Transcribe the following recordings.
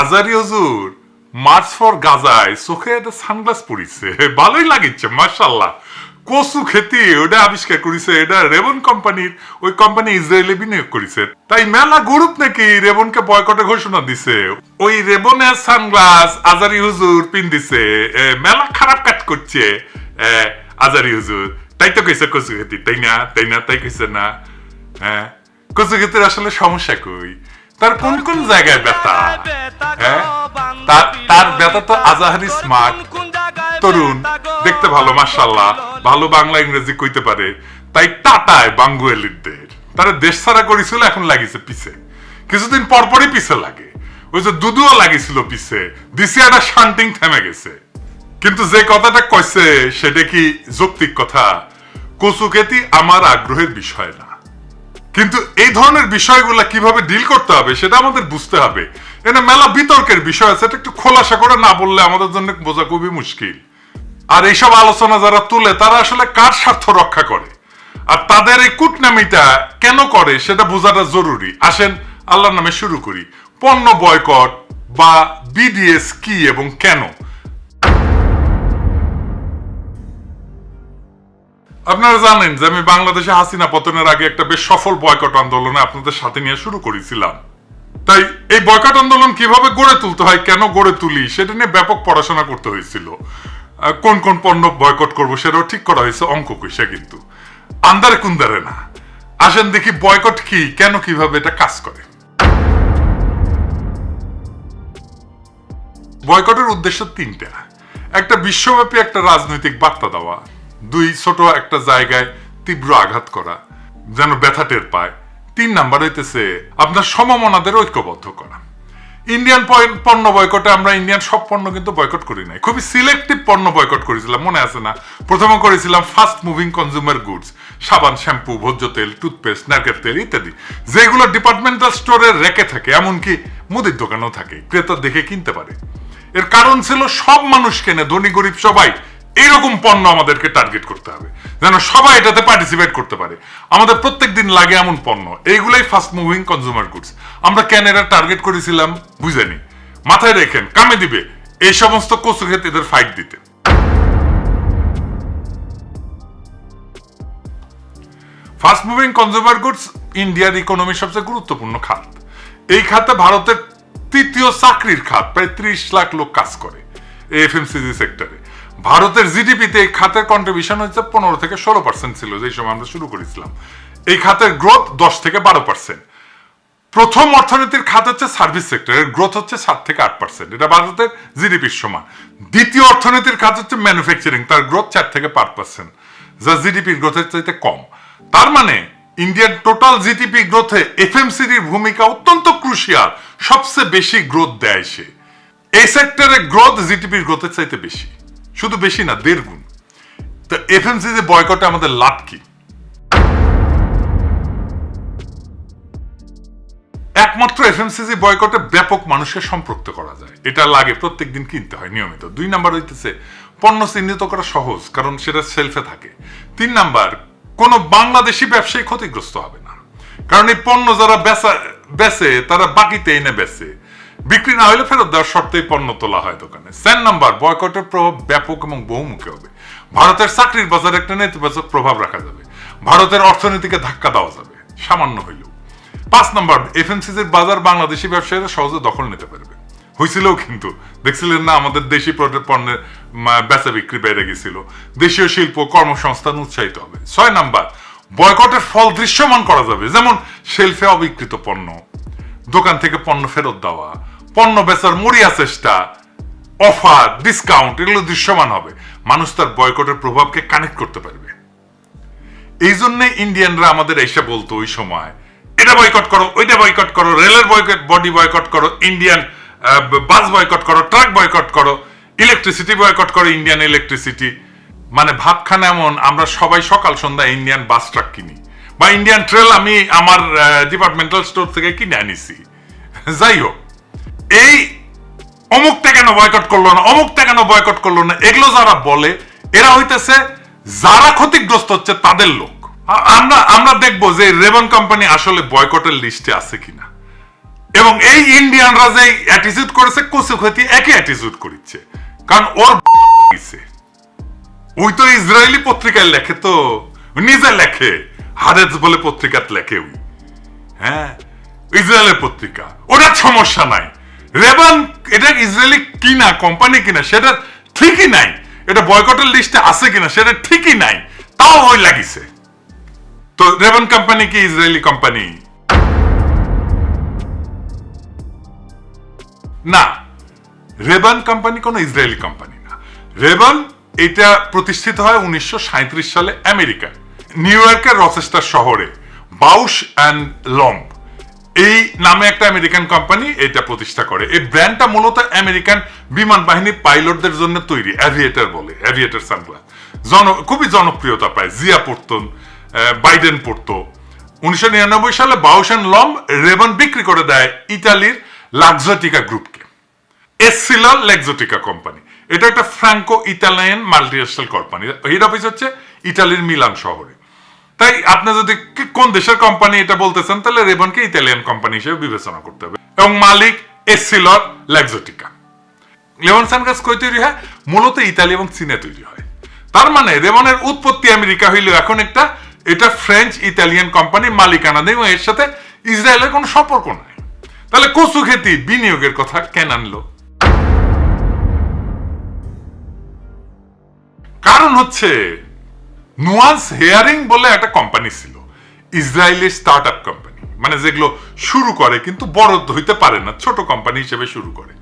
Azhari Hazur, March for গাজায় চোখে একটা সানগ্লাস পরিছে। ভালোই লাগিচ্ছে মার্শাল্লাহ কসু খেতি ওটা আবিষ্কার করেছে, এটা রেবন কোম্পানির, ওই কোম্পানি ইসরায়েলে বিনিয়োগ করেছে। তাই মেলা গ্রুপ নাকি রেবনকে বয়কটে ঘোষণা দিছে। ওই রেবনের সানগ্লাস আজারি হুজুর পিন দিছে। মেলা খারাপ করছে। আজারি হুজুর, তাই তো কইছে কসু খেতি। তাই না? তাই না? তাই কইছে না? হ্যাঁ? কচু ক্ষেতের আসলে সমস্যা কই? তার কোন কোন জায়গায় ব্যথা? হ্যাঁ? তার ব্যথা তো আজাহারি স্মার্ট। তরুণ, দেখতে ভালো মার্শাল্লাহ ভালো বাংলা ইংরেজি কইতে পারে। তাই টাটায় বাঙ্গুয়েলিদের তারা দেশ ছাড়া করেছিল, এখন লাগিছে পিছে। কিছুদিন পরপরই পিছে লাগে। ওই যে দুদুও লাগিছিল পিছে। দিছে একটা শান্তিং থেমে গেছে। কিন্তু যে কথাটা কইছে, সেটা কি যৌক্তিক কথা? কচুকেতি আমার আগ্রহের বিষয় না। কিন্তু এই ধরনের বিষয়গুলো কীভাবে ডিল করতে হবে, সেটা আমাদের বুঝতে হবে। এটা মেলা বিতর্কের বিষয় আছে, এটা একটু খোলাসা করে না বললে আমাদের জন্য বোঝা খুবই মুশকিল। আর এইসব আলোচনা যারা তুলে, তারা আসলে কার স্বার্থ রক্ষা করে? আর তাদের এই কুটনামিটা কেন করে, সেটা বোঝাটা জরুরি। আসেন, আল্লাহর নামে শুরু করি। পণ্য বয়কট বা বিডিএস কি এবং কেন? আপনারা জানেন যে আমি বাংলাদেশে হাসিনা পতনের আগে একটা বেশ সফল বয়কট আন্দোলনে আপনাদের সাথে নিয়ে শুরু করেছিলাম। তাই এই বয়কট আন্দোলন কীভাবে গড়ে তুলতে হয়, কেন গড়ে তুলি, সেটা নিয়ে ব্যাপক পড়াশোনা করতে হয়েছিল। কোন কোন পণ্য বয়কট করব সেটাও ঠিক করা হয়েছে অঙ্ক কইসা কিন্তু। আন্দারে কুন্দারে না। আসেন দেখি বয়কট কি, কেন কীভাবে এটা কাজ করে। বয়কটের উদ্দেশ্য তিনটা। একটা বিশ্বব্যাপী একটা রাজনৈতিক বার্তা দেওয়া। দুই ছোট একটা জায়গায় তীব্র আঘাত করা, যেন ব্যথা টের পায়। তিন নাম্বার হইতেছে, আপনার সমমনাদের ঐক্যবদ্ধ করা। ইন্ডিয়ান পণ্য বয়কটে আমরা ইন্ডিয়ান সব পণ্য কিন্তু বয়কট করি নাই। খুবই সিলেক্টিভ পণ্য বয়কট করেছিলাম, মনে আছে না? প্রথমে করেছিলাম ফাস্ট মুভিং কনজিউমার গুডস সাবান, শ্যাম্পু, ভোজ্য তেল টুথপেস্ট নারকেল তেল ইত্যাদি। যেগুলো ডিপার্টমেন্টাল স্টোরে রেখে থাকে, এমনকি মুদির দোকানেও থাকে ক্রেতা দেখে কিনতে পারে। এর কারণ ছিল সব মানুষ কেনে, ধনী, গরিব সবাই এইরকম পণ্য আমাদেরকে টার্গেট করতে হবে, যেন সবাই এটাতে পার্টিসিপেট করতে পারে। আমাদের প্রত্যেক দিন লাগে এমন পণ্য, এইগুলাই ফাস্ট মুভিং কনজিউমার গুডস আমরা কেন এটা টার্গেট করেছিলাম বুঝেনি। মাথায় রেখেন, কামে দিবে, এই সমস্ত কচু খেতে এদের ফাইট দিতে। ফাস্ট মুভিং কনজিউমার গুডস ইন্ডিয়ার ইকোনমির সবচেয়ে গুরুত্বপূর্ণ খাত। এই খাতে ভারতের তৃতীয় চাকরির খাত, প্রায় ত্রিশ লাখ লোক কাজ করে এফএমসিজি সেক্টরে ভারতের জিডিপিতে এই খাতের কন্ট্রিবিউশন হচ্ছে পনেরো থেকে ষোলো পার্সেন্ট ছিল, যেই সময় আমরা শুরু করেছিলাম। এই খাতের গ্রোথ দশ থেকে বারো পার্সেন্ট প্রথম অর্থনীতির খাত হচ্ছে সার্ভিস সেক্টরের গ্রোথ হচ্ছে সাত থেকে আট পার্সেন্ট এটা ভারতের জিডিপির সমান। দ্বিতীয় অর্থনীতির খাত হচ্ছে ম্যানুফ্যাকচারিং তার গ্রোথ চার থেকে পাঁচ পার্সেন্ট যা জিডিপির গ্রোথের চাইতে কম। তার মানে ইন্ডিয়ান টোটাল জিডিপি গ্রোথে এফএমসিডির ভূমিকা অত্যন্ত ক্রুশিয়াল সবচেয়ে বেশি গ্রোথ দেয় সে। এই সেক্টরে গ্রোথ জিডিপির গ্রোথের চাইতে বেশি। শুধু বেশি না, দেড় গুণ। তো এফএমসিজি বয়কটে আমাদের লাভ কি? একমাত্র এফএমসিজি বয়কটে ব্যাপক মানুষকে সম্পৃক্ত করা যায়। এটা লাগে প্রত্যেক দিন কিনতে হয়, নিয়মিত। দুই নাম্বার হইতেছে, পণ্য চিহ্নিত করা সহজ, কারণ সেটা সেলফে থাকে। তিন নাম্বার, কোনো বাংলাদেশি ব্যবসায়ী ক্ষতিগ্রস্ত হবে না। কারণ এই পণ্য যারা বেচা বেচে, তারা বাকিতে এনে বেচে। বিক্রি না হলে ফেরত দেওয়ার শর্তেই পণ্য তোলা হয় দোকানে। সেন নাম্বার, বয়কটের প্রভাব ব্যাপক এবং বহুমুখী হবে। ভারতের চাকরির বাজারে একটা নেতিবাচক প্রভাব রাখা যাবে। ভারতের অর্থনীতিকে ধাক্কা দেওয়া যাবে। সামান্য হইলেও। পাঁচ নম্বর এফএমসিজির বাজার বাংলাদেশি ব্যবসায়ীরা সহজে দখল নিতে পারবে। হয়েছিলও কিন্তু, দেখছিলেন না আমাদের দেশি পণ্যের বেচা বিক্রি বেড়ে গেছিল। দেশীয় শিল্প কর্মসংস্থান উৎসাহিত হবে। ছয় নাম্বার, বয়কটের ফল দৃশ্যমান করা যাবে। যেমন, শেলফে অবিকৃত পণ্য। দোকান থেকে পণ্য ফেরত দেওয়া। পণ্য বেচার মরিয়া চেষ্টা, অফার ডিসকাউন্ট এগুলো দৃশ্যমান হবে। মানুষ তার বয়কটের প্রভাবকে কানেক্ট করতে পারবে। এই জন্য ইন্ডিয়ানরা আমাদের এসে বলতো ওই সময়, এটা বয়কট করো, ওইটা বয়কট করো, রেলের বয়কট বডি বয়কট করো ইন্ডিয়ান বাস বয়কট করো ট্রাক বয়কট করো ইলেকট্রিসিটি বয়কট করো ইন্ডিয়ান ইলেকট্রিসিটি মানে ভাবখানা এমন, আমরা সবাই সকাল সন্ধ্যা ইন্ডিয়ান বাস ট্রাক কিনি। বা ইন্ডিয়ান ট্রেল আমি আমার ডিপার্টমেন্টাল স্টোর থেকে কিনে আনিছি। যাই হোক এই অমুকটা কেন বয়কট করল না অমুকটা কেন বয়কট করল না, এগুলো যারা বলে, এরা হইতেছে যারা ক্ষতিগ্রস্ত হচ্ছে তাদের লোক। আমরা আমরা দেখব যে রেবন কোম্পানি আসলে বয়কটের লিস্টে আছে কিনা। এবং এই ইন্ডিয়ানরা যে অ্যাটিটিউড করেছে কচুক্ষতি একই অ্যাটিটিউড করিচ্ছে। কারণ ওর ওই তো ইসরায়েলি পত্রিকায় লেখে তো, নিজে লেখে। হারেজ বলে পত্রিকাত লেখে ওই। হ্যাঁ ইসরায়েলের পত্রিকা। ওটার সমস্যা নাই। রেবান, এটা ইসরায়েলি কিনা কোম্পানি কিনা, সেটা ঠিকই নাই। এটা বয়কটের লিস্টে আছে কিনা, সেটা ঠিকই নাই। তাও ওই লাগিছে। তো রেবান কোম্পানি কি ইসরায়েলি কোম্পানি না, রেবান কোম্পানি কোনো ইসরায়েলি কোম্পানি না। রেবান, এটা প্রতিষ্ঠিত হয় উনিশশো সাঁইত্রিশ সালে আমেরিকা নিউ ইয়র্কের রচেস্টার শহরে, বাউশ অ্যান্ড লম্ব। এই নামে একটা আমেরিকান কোম্পানি এটা প্রতিষ্ঠা করে। এই ব্র্যান্ডটা মূলত আমেরিকান বিমান বাহিনী পাইলটদের জন্য তৈরি অ্যাভিয়েটার বলে অ্যাভিয়েটার সানগ্লাস জন, খুবই জনপ্রিয়তা পায়। জিয়া পড়তন বাইডেন পড়তো। উনিশশো নিরানব্বই সালে বাউশ অ্যান্ড লম্ব রেবন বিক্রি করে দেয় ইতালির লাক্সোটিকা গ্রুপকে এসছিল লেক্সোটিকা কোম্পানি এটা একটা Franco Italian multinational company head office হচ্ছে ইতালির মিলান শহরে। তাই আপনি যদি কোন দেশের কোম্পানি এটা বলতেছেন, তাহলে রেবনকে ইতালিয়ান কোম্পানি হিসেবে বিবেচনা করতে হবে। এবং মালিক এসিলর লেক্সোটিকা লেমন সানগ্লাস কই তৈরি হয়? মূলত ইতালি এবং চীনে তৈরি হয়। তার মানে রেমনের উৎপত্তি আমেরিকা হইলেও এখন একটা, এটা ফ্রেঞ্চ ইতালিয়ান কোম্পানি মালিকানা নেই, এবং এর সাথে ইসরায়েলের কোনো সম্পর্ক নাই। তাহলে কচু খেতি বিনিয়োগের কথা কেন আনলো? কারণ হচ্ছে নুয়ান্স হেয়ারিং বলে একটা কোম্পানি ছিল। ইসরায়েলি স্টার্ট আপ কোম্পানি মানে যেগুলো শুরু করে কিন্তু বড় হইতে পারে না, ছোট কোম্পানি হিসেবে শুরু করে।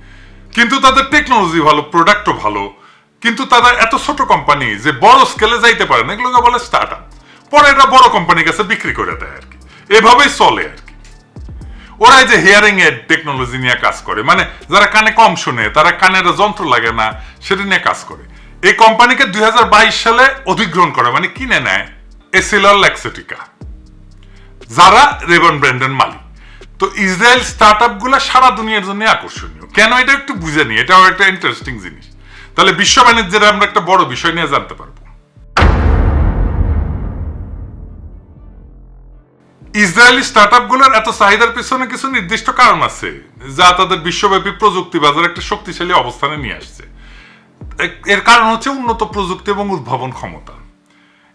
কিন্তু তাদের টেকনোলজি ভালো প্রোডাক্টও ভালো। কিন্তু তারা এত ছোট কোম্পানি যে বড় স্কেলে যাইতে পারে না এগুলোকে বলে স্টার্ট আপ পরে এটা বড় কোম্পানির কাছে বিক্রি করে দেয় আর কি। এভাবেই চলে আর কি। ওরা যে হিয়ারিং এর টেকনোলজি নিয়ে কাজ করে। মানে যারা কানে কম শুনে, তারা কানের যন্ত্র লাগে না, সেটা নিয়ে কাজ করে। এই কোম্পানিকে দুই হাজার বাইশ সালে অধিগ্রহণ করে মানে কিনে নেয় এসিলর লেক্সেটিকা যারা রেবন ব্র্যান্ডের মালিক। তো ইসরায়েল স্টার্ট আপগুলা সারা দুনিয়ার জন্য আকর্ষণীয়। কেন এটা একটু বুঝে নি এটাও একটা ইন্টারেস্টিং জিনিস। তাহলে বিশ্ব বাণিজ্যের আমরা একটা বড় বিষয় নিয়ে জানতে পারব। ইসরায়েলি স্টার্টগুলোর এত চাহিদার পিছনে কিছু নির্দিষ্ট কারণ আছে, যা তাদের বিশ্বব্যাপী প্রযুক্তি বাজার একটা শক্তিশালী অবস্থানে নিয়ে আসছে। এর কারণ হচ্ছে উন্নত প্রযুক্তি এবং উদ্ভাবন ক্ষমতা।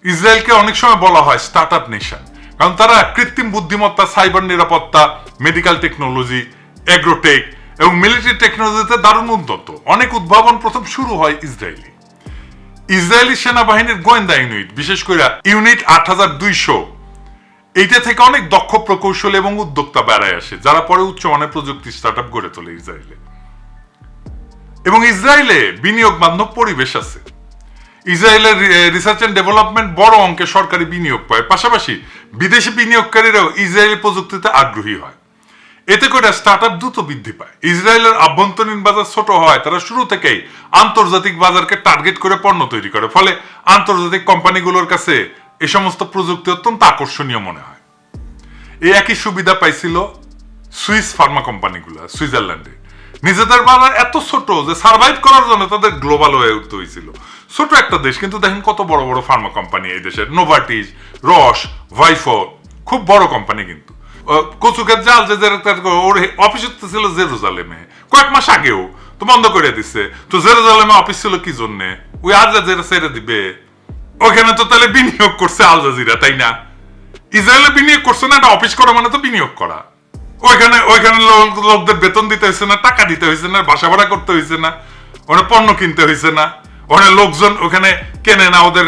ইসরায়েলকে অনেক সময় বলা হয় স্টার্ট আপ নেশন কারণ তারা কৃত্রিম বুদ্ধিমত্তা সাইবার নিরাপত্তা মেডিকেল টেকনোলজি এগ্রোটেক এবং মিলিটারি টেকনোলজিতে দারুণ উন্নত অনেক উদ্ভাবন প্রথম শুরু হয় ইসরায়েলি। ইসরায়েলি সেনাবাহিনীর গোয়েন্দা ইউনিট, বিশেষ করে ইউনিট আট হাজার দুইশো, এইটা থেকে অনেক দক্ষ প্রকৌশল এবং উদ্যোক্তা বেড়ায় আসে, যারা পরে উচ্চমানের প্রযুক্তি স্টার্ট আপ গড়ে তোলে ইসরায়েলে। এবং ইসরায়েলে বিনিয়োগ বান্ধব পরিবেশ আছে। ইসরায়েলের রিসার্চ এন্ড ডেভেলপমেন্ট বড় অঙ্কে সরকারি বিনিয়োগ পায়, পাশাপাশি বিদেশি বিনিয়োগকারীরাও ইসরায়েলি প্রযুক্তিতে আগ্রহী হয়। এতে করে স্টার্ট আপ দ্রুত বৃদ্ধি পায়। ইসরায়েলের আভ্যন্তরীণ বাজার ছোট হয় তারা শুরু থেকেই আন্তর্জাতিক বাজারকে টার্গেট করে পণ্য তৈরি করে, ফলে আন্তর্জাতিক কোম্পানিগুলোর কাছে এ সমস্ত প্রযুক্তি অত্যন্ত আকর্ষণীয় মনে হয়। এই একই সুবিধা পাইছিল সুইস ফার্মা কোম্পানিগুলো, সুইজারল্যান্ডে। নিজেদের বাজার এত ছোট যে সার্ভাইভ করার জন্য তাদের গ্লোবাল হয়ে উঠতে হয়েছিল। ছোট একটা দেশ, কিন্তু দেখেন কত বড় বড় ফার্মা কোম্পানি এই দেশের। নোভাটিস রস ভাইফো খুব বড় কোম্পানি কিন্তু। কচুকের জাল যে ওর অফিস ছিল জেরুজালেমে। কয়েক মাস আগেও তো বন্ধ করে দিচ্ছে তো জেরুজালেমে অফিস ছিল কি জন্যে? ওই আল জাজিরা ছেড়ে দিবে। ওখানে তো তাহলে বিনিয়োগ করছে আল জাজিরা, তাই না? ইসরায়েলে বিনিয়োগ করছে না একটা অফিস করা মানে তো বিনিয়োগ করা। ওইখানে ওইখানে লোকদের বেতন দিতে হয়েছে না, টাকা দিতে হয়েছে না, বাসা ভাড়া করতে হয়েছে না, ওখানে পণ্য কিনতে হয়েছে না, ওখানে লোকজন ওখানে কেনে না, ওদের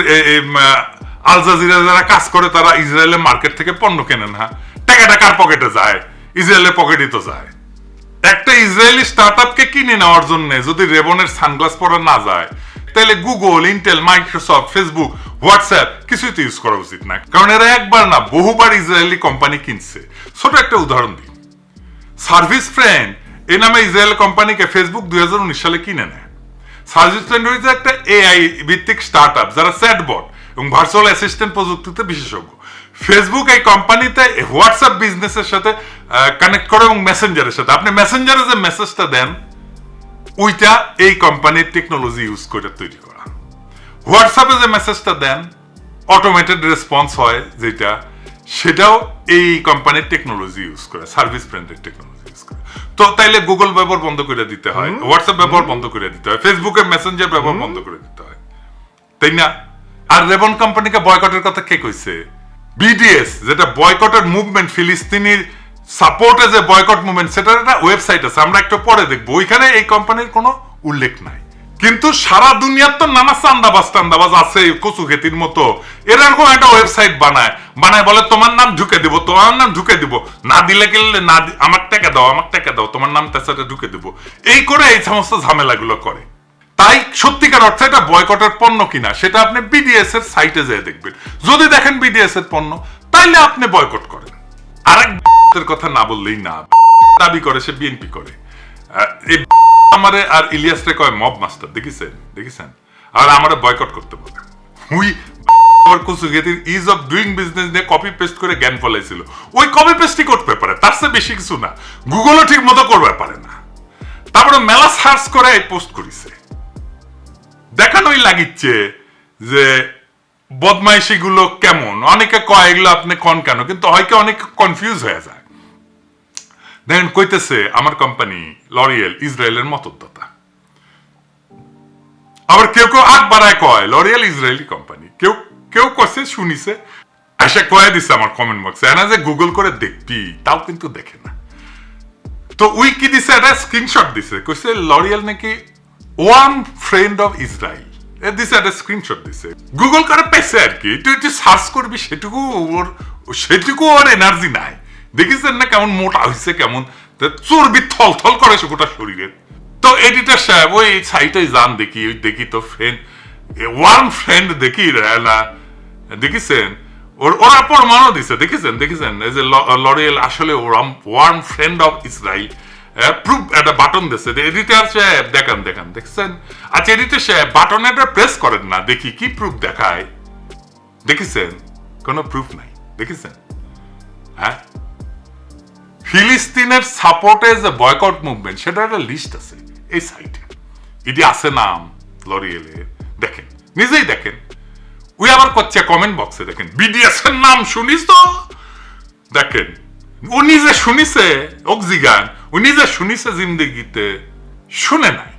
আল জাজিরা যারা কাজ করে, তারা ইসরায়েলের মার্কেট থেকে পণ্য কেনে না। টাকাটা কার পকেটে যায়? ইসরায়েলের পকেটই তো যায়। একটা ইসরায়েলি স্টার্ট আপকে কিনে নেওয়ার জন্য যদি রেবনের সানগ্লাস পরা না যায়, তাহলে Google Intel Microsoft Facebook WhatsApp কিছুই তো ইউজ করা উচিত না। কারণ এরা একবার না, বহুবার ইসরায়েলি কোম্পানি কিনছে। ছোট একটা উদাহরণ দিই। সার্ভিস ফ্রেন্ড, এ নামে ইসরায়েল কোম্পানিকে ফেসবুক দুই সালে কিনে নেয়। সার্ভিস ফ্রেন্ড হয়েছে একটা এআই ভিত্তিক স্টার্ট আপ যারা চ্যাটবট এবং ভার্চুয়াল অ্যাসিস্ট্যান্ট প্রযুক্তিতে বিশেষজ্ঞ। ফেসবুক এই কোম্পানিতে হোয়াটসঅ্যাপ বিজনেসের সাথে কানেক্ট করে এবং মেসেঞ্জারের সাথে। আপনি মেসেঞ্জারে যে মেসেজটা দেন, ওইটা এই কোম্পানির টেকনোলজি ইউজ করে তৈরি করা। হোয়াটসঅ্যাপে যে মেসেজটা দেন অটোমেটেড রেসপন্স হয়, যেটা সেটাও এই কোম্পানির টেকনোলজি ইউজ করে সার্ভিস ব্র্যান্ডের টেকনোলজি ইউজ করে। তো তাইলে গুগল ব্যবহার বন্ধ করে দিতে হয় হোয়াটসঅ্যাপ ব্যবহার বন্ধ করে দিতে হয় ফেসবুকের মেসেঞ্জার ব্যবহার বন্ধ করে দিতে হয়। তাই না? আর রেবন কোম্পানিকে বয়কটের কথা কে কইছে? বিডিএস যেটা বয়কটের মুভমেন্ট ফিলিস্তিনির সাপোর্টে যে বয়কট মুভমেন্ট সেটার একটা ওয়েবসাইট আছে আমরা একটু পরে দেখব। ওইখানে এই কোম্পানির কোনো উল্লেখ নাই। কিন্তু সারা দুনিয়ার তো নানা চান্দাবাজ টান্দাবাজ আছে, কচু খেতির মতো। এরকম একটা ওয়েবসাইট বানায়। বানায় বলে, তোমার নাম ঢুকে দিব, তোমার নাম ঢুকে দিব। না দিলে গেলে না আমার টাকা দাও আমার টাকা দাও, তোমার নাম তার সাথে ঢুকে দিব। এই করে এই সমস্ত ঝামেলাগুলো করে। তাই সত্যিকার অর্থে এটা বয়কটের পণ্য কিনা, সেটা আপনি বিডিএস এর সাইটে যেয়ে দেখবেন। যদি দেখেন বিডিএস এর পণ্য, তাইলে আপনি বয়কট করেন। আরেক কথা না বললেই না। দাবি করে, সে বিএনপি করে। আমারে আর ইলিয়াস রে কয় মব মাস্টার দেখিছেন? দেখিছেন? আর আমারে বয়কট করতে বলে। হুই আমার কুসুগেতির ইজ অফ ডুইং বিজনেস নিয়ে কপি পেস্ট করে জ্ঞান ফলাইছিল। ওই কপি পেস্টই করতে পারে, তার চেয়ে বেশি কিছু না। গুগলও ঠিক মতো করবে পারে না। তারপরে মেলা সার্চ করে এই পোস্ট করিছে। দেখানোই লাগিচ্ছে যে বদমাইশি গুলো কেমন? অনেকে কয়, এগুলো আপনি কন কেন? কিন্তু হয়তো অনেকে কনফিউজ হয়ে যায়। দেখেন কইতেছে, আমার কোম্পানি লরিয়েল ইসরায়েলের মতদাতা আবার কেউ কেউ আগ বাড়ায় কয় লরিয়েল ইসরায়েলি কোম্পানি কেউ কেউ কছে শুনিছে। আশা কয়ে দিছে আমার কমেন্ট বক্সে এনা যে গুগল করে দেখবি, তাও কিন্তু দেখে না। তো উই কি দিছে একটা স্ক্রিনশট দিছে। কইছে লরিয়াল নাকি ওয়ান ফ্রেন্ড অফ ইসরায়েল এ দিছে একটা স্ক্রিনশট দিছে। গুগল করে পেছে আর কি? তুই তুই সার্চ করবি, সেটুকু ওর সেটুকু ওর এনার্জি নাই। দেখিছেন না কেমন মোটা হইছে, কেমন? চর্বি থল থল করে সে গোটা শরীরে তো এডিটর সাহেব, ওই সাইটে যান দেখি, ওই দেখি তো ফ্রেন্ড ওয়ান ফ্রেন্ড দেখি না? দেখিছেন? ওর, ওরা প্রমাণও দিছে, দেখেছেন? দেখেছেন? এই যে লরিয়েল আসলে warm friend of Israel proof একটা বাটন দিছে। এডিটার সাহেব, দেখান দেখান, দেখছেন? আচ্ছা এডিটার সাহেব বাটন একটা প্রেস করেন না, দেখি কি প্রুফ দেখায়। দেখেছেন? কোনো প্রুফ নাই, দেখেছেন? হ্যাঁ? ফিলিস্তিনের সাপোর্টে যে বয়কট মুভমেন্ট সেটা একটা লিস্ট আছে, এই সাইটে এটি আছে নাম লরিয়েলে দেখেন, নিজেই দেখেন। ওই আবার করছে কমেন্ট বক্সে দেখেন বিডিএস এর নাম শুনিস তো? দেখেন, ও নিজে শুনিছে, অক্সিগান, ও নিজে শুনিছে জিন্দগিতে, শুনে নাই।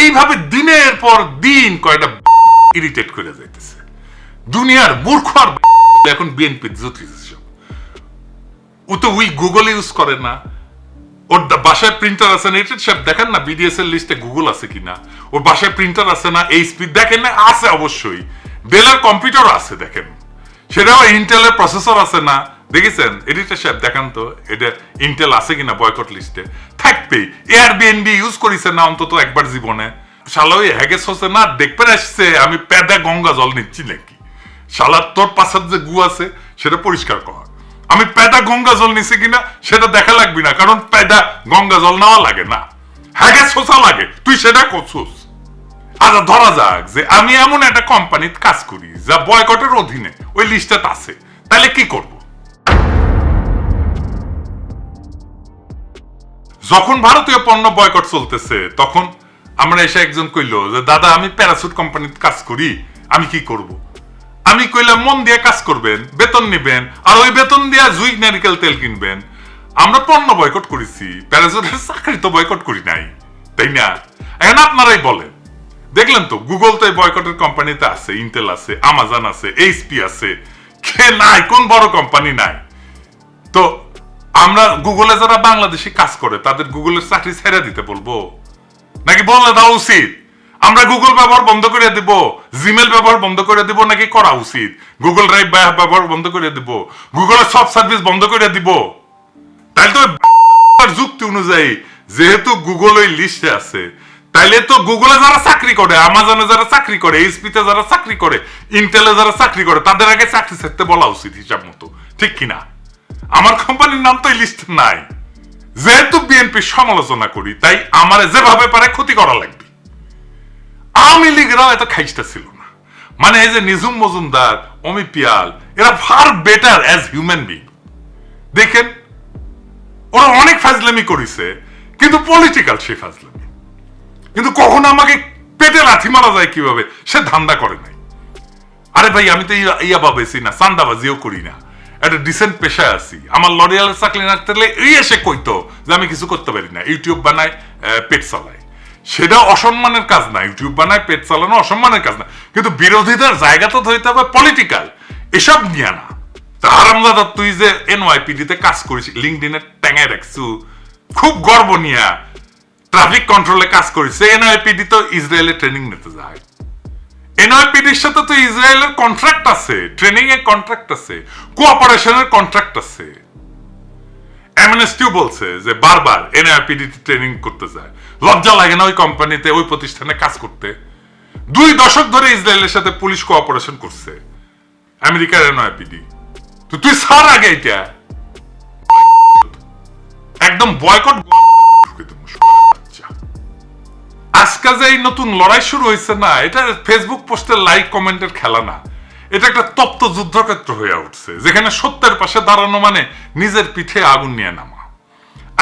এইভাবে দিনের পর দিন কয়টা ইরিটেট করে যাইতেছে। দুনিয়ার মূর্খ আর এখন বিএনপির জ্যোতিষ ও তো উই গুগল ইউজ করে না। ওর বাসায় প্রিন্টার আছে না, এটা সব দেখেন না বিডিএস এর লিস্টে গুগল আছে কিনা। ওর বাসায় প্রিন্টার আছে না এইচপি দেখেন না, আছে অবশ্যই। কম্পিউটার আছে, দেখেন। সেটাও ইন্টেলের প্রসেসর আছে না। দেখেছেন? এডিটর সাহেব, দেখান তো, এটা ইন্টেল আছে কিনা বয়কট লিস্টে থাকবেই। এয়ারবিএনবি ইউজ করিছে না, অন্তত একবার জীবনে। শালা, ওই হ্যাগেস হচ্ছে না দেখবে আসছে, আমি প্যাদা গঙ্গা জল নিচ্ছি নাকি? শালা, তোর পাশার যে গু আছে, সেটা পরিষ্কার কর। আমি প্যাদা গঙ্গা জল নিছি কিনা সেটা দেখা লাগবি না, কারণ প্যাদা গঙ্গা জল নেওয়া লাগে না। হ্যাগে শোষা লাগে। তুই সেটা করছুস। আচ্ছা ধরা যাক যে আমি এমন একটা কোম্পানিতে কাজ করি, যা বয়কটের অধীনে, ওই লিস্টে আছে। তাহলে কি করব? যখন ভারতীয় পণ্য বয়কট চলতেছে, তখন আমরা এসে একজন কইল যে, দাদা, আমি প্যারাসুট কোম্পানিতে কাজ করি, আমি কি করব? আমি কইলাম, মন দিয়ে কাজ করবেন, বেতন নেবেন, আর ওই বেতন দিয়ে জুই নারিকেল তেল কিনবেন। আমরা পণ্য বয়কট করেছি প্যারাসুটের চাকরি তো বয়কট করি নাই, তাই না? এখন আপনারাই বলেন। দেখলেন তো গুগল তো এই বয়কটের কোম্পানিতে আছে ইন্টেল আছে আমাজন আছে এইচপি আছে। কে নাই? কোন বড় কোম্পানি নাই? তো আমরা গুগলে যারা বাংলাদেশে কাজ করে, তাদের গুগলের চাকরি ছেড়ে দিতে বলব। নাকি বলে দেওয়া উচিত? আমরা গুগল ব্যবহার বন্ধ করে দিব জিমেল ব্যবহার বন্ধ করে দিব নাকি করা উচিত? গুগল ড্রাইভ ব্যবহার বন্ধ করে দিব গুগলের সব সার্ভিস বন্ধ করে দিব। তাহলে তো যুক্তি অনুযায়ী, যেহেতু গুগল ওই লিস্টে আছে, তাইলে তো গুগলে যারা চাকরি করে আমাজনে যারা চাকরি করে এইচপিতে যারা চাকরি করে ইন্টেলে যারা চাকরি করে, তাদের আগে চাকরি ছাড়তে বলা উচিত হিসাব মতো, ঠিক কিনা? আমার কোম্পানির নাম তো এই লিস্টে নাই। যেহেতু বিএনপি সমালোচনা করি, তাই আমারে যেভাবে পারে ক্ষতি করা লাগবে। আওয়ামী লীগরাও এত খাইস্টা ছিল না। মানে এই যে নিজুম মজুমদার অমি পিয়াল এরা far better as human being দেখেন ওরা অনেক ফাজলামি করেছে কিন্তু পলিটিক্যাল সেই ফাজলামি। কিন্তু কখন আমাকে পেটে লাথি মারা যায় কীভাবে সে ধান্দা করে নাই। আরে ভাই আমি তো ইয়া- বাবেছি না চান্দাবাজিও করি না। একটা ডিসেন্ট পেশায় আছি। আমার লরিয়ালের চাকরি না থাকলে এই এসে কইতো যে আমি কিছু করতে পারি না। ইউটিউব আহ, পেট চালাই সেটা অসম্মানের কাজ না, ইউটিউব বানায়, পেট চালানো অসম্মানের কাজ না। কিন্তু বিরোধীদের জায়গা তো ধরতে হবে পলিটিক্যাল এসব নিয়ে না। তুই যে এনওয়াইপিডি তে কাজ রাখছু খুব গর্ব নিয়া ট্রাফিক কন্ট্রোলে কাজ করিস। এনওয়াইপিডি তো ইসরায়েলে ট্রেনিং নিতে যায়। এনওয়াইপিডির সাথে তো ইসরায়েলের কন্ট্রাক্ট আছে ট্রেনিং এর কন্ট্রাক্ট আছে কোঅপারেশনের কন্ট্রাক্ট আছে। এমএনএসটিও বলছে যে বারবার এনআইপিডি ট্রেনিং করতে যায়। লজ্জা লাগে না ওই কোম্পানিতে ওই প্রতিষ্ঠানে কাজ করতে? দুই দশক ধরে ইসরায়েলের সাথে পুলিশ কোঅপারেশন করছে। আমেরিকার এনআইপিডি তো তুই সার আগে এটা। একদম বয়কট আজকে যে এই নতুন লড়াই শুরু হয়েছে না, এটা ফেসবুক পোস্টের লাইক কমেন্টের খেলা না। এটা একটা তপ্ত যুদ্ধক্ষেত্র হয়ে উঠছে, যেখানে সত্যের পাশে দাঁড়ানো মানে নিজের পিঠে আগুন নিয়ে নামা।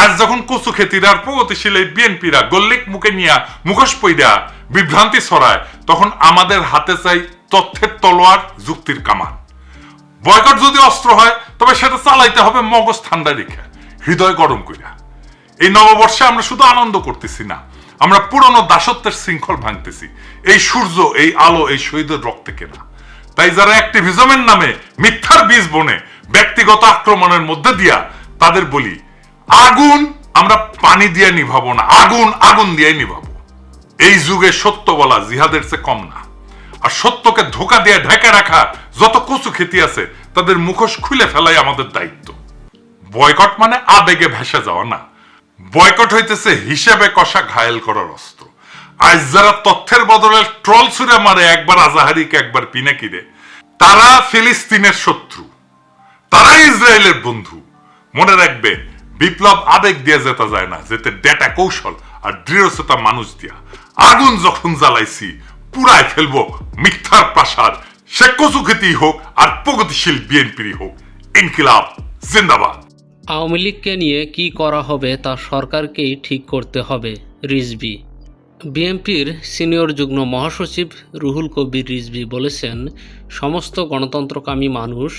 আজ যখন কচু খেতিরা আর প্রগতিশীল এই বিএনপিরা গল্লিক মুখে নিয়া মুখোশ পইরা বিভ্রান্তি ছড়ায়, তখন আমাদের হাতে চাই তথ্যের তলোয়ার, যুক্তির কামান। বয়কট যদি অস্ত্র হয়, তবে সেটা চালাইতে হবে মগজ ঠান্ডা রেখে, হৃদয় গরম কইরা। এই নববর্ষে আমরা শুধু আনন্দ করতেছি না, আমরা পুরনো দাসত্বের শৃঙ্খল ভাঙতেছি। এই সূর্য, এই আলো, এই শহীদের রক্তে কেনা। তাই যারা অ্যাক্টিভিজমের নামে মিথ্যার বীজ বনে ব্যক্তিগত আক্রমণের মধ্যে দিয়া তাদের বলি, আগুন আমরা পানি দিয়ে নিভাবো না, আগুন আগুন দিয়ে নিভাবো। এই যুগে সত্য বলা জিহাদের চেয়ে কম না। আর সত্যকে ধোকা দিয়ে ঢেকে রাখা যত কচু খেতি আছে, তাদের মুখোশ খুলে ফেলাই আমাদের দায়িত্ব। বয়কট মানে আবেগে ভেসে যাওয়া না। বয়কট হইতেছে হিসেবে কষা ঘায়েল করার অস্ত্র আজ যারা তথ্যের বদলে ট্রল ছুড়ে মারে একবার আজাহারিকে, একবার পিনাকিরে। তারা ফিলিস্তিনের শত্রু। তারা ইসরায়েলের বন্ধু। মনে রাখবে, বিপ্লব আবেগ দিয়ে যেতে যায় না, যেতে ডেটা কৌশল আর দৃঢ়তা মানুষ দিয়া। আগুন যখন জ্বালাইছি পুরায় ফেলব মিথ্যার প্রাসাদ। সে কচু খেতেই হোক আর প্রগতিশীল বিএনপিরই হোক। ইনকিলাব, জিন্দাবাদ। আওয়ামী লীগকে নিয়ে কি করা হবে তা সরকারকেই ঠিক করতে হবে রিজবি বিএনপির সিনিয়র যুগ্ম মহাসচিব রুহুল কবির রিজভি বলেছেন সমস্ত গণতন্ত্রকামী মানুষ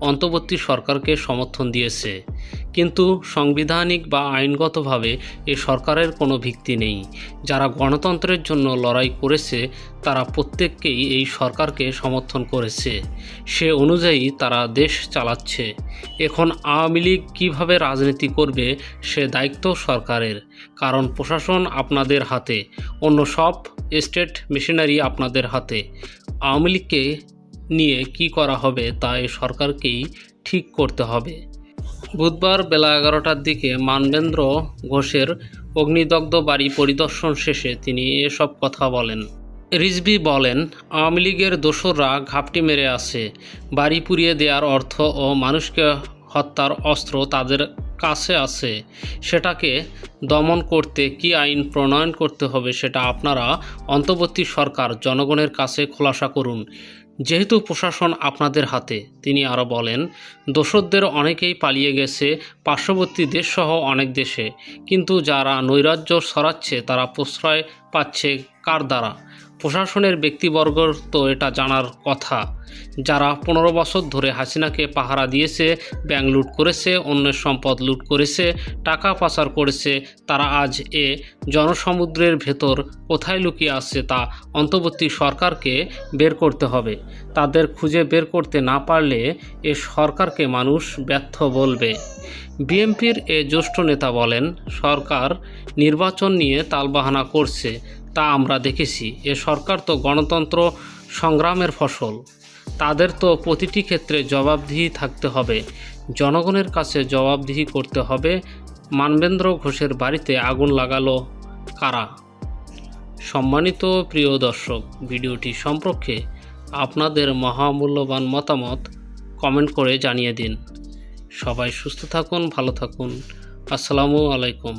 অন্তর্বর্তী সরকারকে সমর্থন দিয়েছে। কিন্তু সাংবিধানিক বা আইনগতভাবে এ সরকারের কোনো ভিত্তি নেই। যারা গণতন্ত্রের জন্য লড়াই করেছে, তারা প্রত্যেককেই এই সরকারকে সমর্থন করেছে। সে অনুযায়ী তারা দেশ চালাচ্ছে। এখন আওয়ামী লীগ কীভাবে রাজনীতি করবে, সে দায়িত্ব সরকারের। কারণ প্রশাসন আপনাদের হাতে, অন্য সব স্টেট মেশিনারি আপনাদের হাতে। আওয়ামী লীগকে নিয়ে কি করা হবে তা এই সরকারকেই ঠিক করতে হবে। বুধবার বেলা এগারোটার দিকে মানবেন্দ্র ঘোষের অগ্নিদগ্ধ বাড়ি পরিদর্শন শেষে তিনি এসব কথা বলেন। রিজবি বলেন, আওয়ামী লীগের দোসররা ঘাপটি মেরে আছে। বাড়ি পুড়িয়ে দেওয়ার অর্থ ও মানুষকে হত্যার অস্ত্র তাদের কাছে আছে। সেটাকে দমন করতে কি আইন প্রণয়ন করতে হবে সেটা আপনারা অন্তর্বর্তী সরকার জনগণের কাছে খোলাসা করুন। যেহেতু প্রশাসন আপনাদের হাতে, তিনি আরও বলেন দোসরদের অনেকেই পালিয়ে গেছে, পার্শ্ববর্তী দেশসহ অনেক দেশে। কিন্তু যারা নৈরাজ্য সরাচ্ছে তারা প্রশ্রয় পাচ্ছে কার দ্বারা? প্রশাসনের ব্যক্তিবর্গর তো এটা জানার কথা। যারা পনেরো বছর ধরে হাসিনাকে পাহারা দিয়েছে, ব্যাংক লুট করেছে, অন্যের সম্পদ লুট করেছে, টাকা পাচার করেছে, তারা আজ এ জনসমুদ্রের ভেতর কোথায় লুকিয়ে আসছে তা অন্তর্বর্তী সরকারকে বের করতে হবে। তাদের খুঁজে বের করতে না পারলে এ সরকারকে মানুষ ব্যর্থ বলবে। বিএনপির এ জ্যেষ্ঠ নেতা বলেন, সরকার নির্বাচন নিয়ে তালবাহানা করছে তা আমরা দেখেছি। এ সরকার তো গণতন্ত্র সংগ্রামের ফসল। তাদের তো প্রতিটি ক্ষেত্রে জবাবদিহি থাকতে হবে। জনগণের কাছে জবাবদিহি করতে হবে। মানবেন্দ্র ঘোষের বাড়িতে আগুন লাগালো কারা? সম্মানিত প্রিয় দর্শক, ভিডিওটি সম্পর্কে আপনাদের মহামূল্যবান মতামত কমেন্ট করে জানিয়ে দিন। সবাই সুস্থ থাকুন, ভালো থাকুন। আসসালামু আলাইকুম।